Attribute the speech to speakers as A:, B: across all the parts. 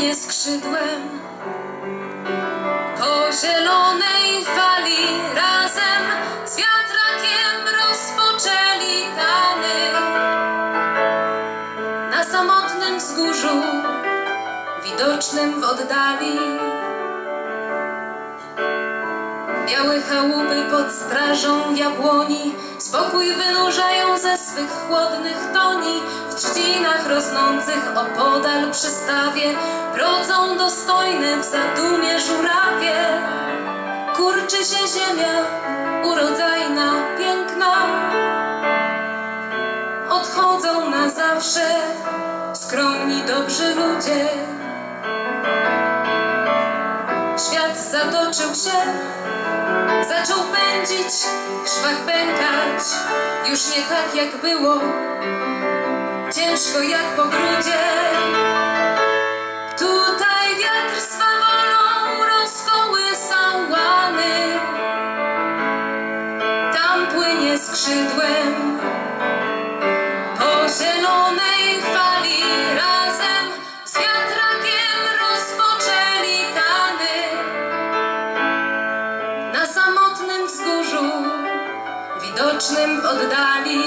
A: płynie skrzydłem po zielonej fali razem z wiatrakiem rozpoczęli tany na samotnym wzgórzu widocznym w oddali. Białe chałupy pod strażą jabłoni Spokój wynurzają ze swych chłodnych toni W trzcinach rosnących opodal przy stawie Brodzą dostojne w zadumie żurawie. Kurczy się ziemia, urodzajna, piękna. Odchodzą na zawsze skromni, dobrzy ludzie. Świat zatoczył się Zaczął pędzić, w szwach pękać. Już nie tak jak było. Ciężko jak po grudzie skrzydłem Po zielonej fali razem Z wiatrakiem rozpoczęli tany na samotnym wzgórzu, widocznym w oddali.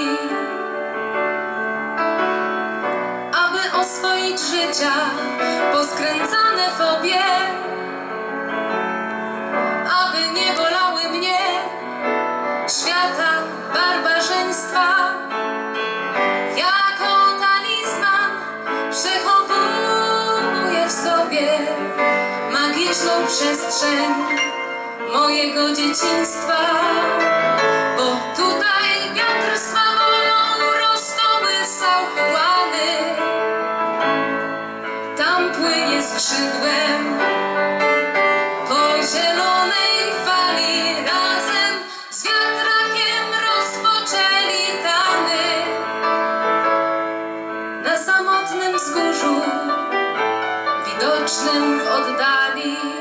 A: Aby oswoić życia poskręcane fobie, aby nie magiczną przestrzeń mojego dzieciństwa, widocznym w oddali.